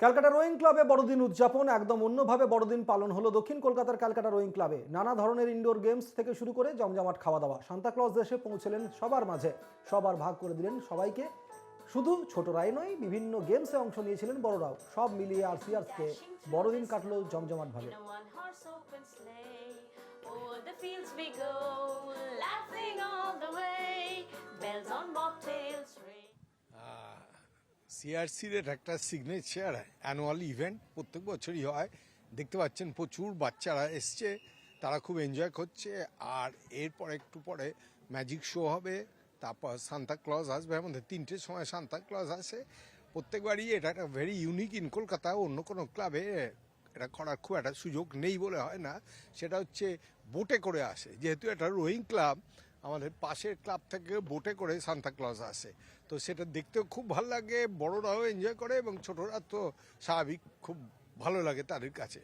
Calcutta rowing ক্লাবে বড়দিন উদযাপন, একদম অন্যভাবে বড়দিন পালন হলো দক্ষিণ কলকাতার ক্যালকাটা রোয়িং ক্লাবে। নানা ধরনের ইনডোর গেমস থেকে শুরু করে জমজমাট খাওয়া দাওয়া সান্তাক্লজ দেশে পৌঁছলেন সবার মাঝে। সবার ভাগ করে দিলেন সবাইকে। শুধু ছোটরাই নয়, বিভিন্ন গেমসে অংশ নিয়েছিলেন বড়রাও। সব মিলিয়ে আর সিয়ার্সকে বড়দিন কাটলো জমজমাটভাবে। সিআরসির একটা সিগনেচার অ্যানুয়াল ইভেন্ট প্রত্যেক বছরই হয়। দেখতে পাচ্ছেন প্রচুর বাচ্চারা এসছে, তারা খুব এনজয় করছে, আর এরপর একটু পরে ম্যাজিক শো হবে, তারপর সান্তা ক্লজ আসবে আমাদের তিনটের সময় সান্তা ক্লজ আসে। প্রত্যেকবারই এটা একটা ভেরি ইউনিক ইন কলকাতা অন্য কোনো ক্লাবে এটা করার খুব একটা সুযোগ নেই বলে হয় না। সেটা হচ্ছে বোটে করে আসে। যেহেতু এটা রোয়িং ক্লাব আমাদের পাশের ক্লাব থেকে বোটে করে সান্তা ক্লজ আসে। তো সেটা দেখতেও খুব ভালো লাগে, বড়রাও এনজয় করে এবং ছোটরা তো স্বাভাবিক খুব ভালো লাগে তাদের কাছে।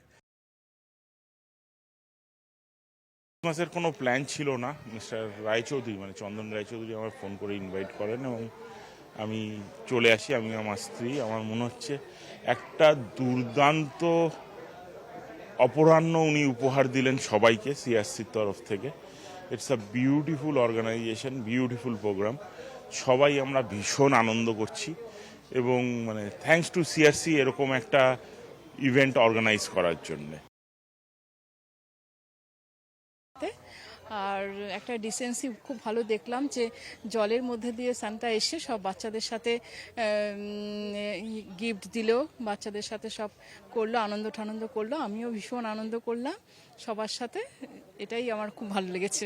মাসের কোনো প্ল্যান ছিল না। মিস্টার রায়চৌধুরী মানে চন্দন রায়চৌধুরী আমার ফোন করে ইনভাইট করেন এবং আমি চলে আসি, আমি আমার স্ত্রী। আমার মনে হচ্ছে একটা দুর্দান্ত অপরাহ্ন উনি উপহার দিলেন সবাইকে সিআরসির তরফ থেকে। It's a beautiful organisation beautiful programme সবাই আমরা ভীষণ আনন্দ করছি এবং মানে থ্যাঙ্কস টু সিআরসি এরকম একটা ইভেন্ট অর্গানাইজ করার জন্যে। আর একটা ডিসেন্সি খুব ভালো দেখলাম যে জলের মধ্যে দিয়ে সান্তা এসে সব বাচ্চাদের সাথে গিফট দিলো, বাচ্চাদের সাথে সব করল, আনন্দ ঠানন্দ করল। আমিও ভীষণ আনন্দ করলাম সবার সাথে। এটাই আমার খুব ভালো লেগেছে।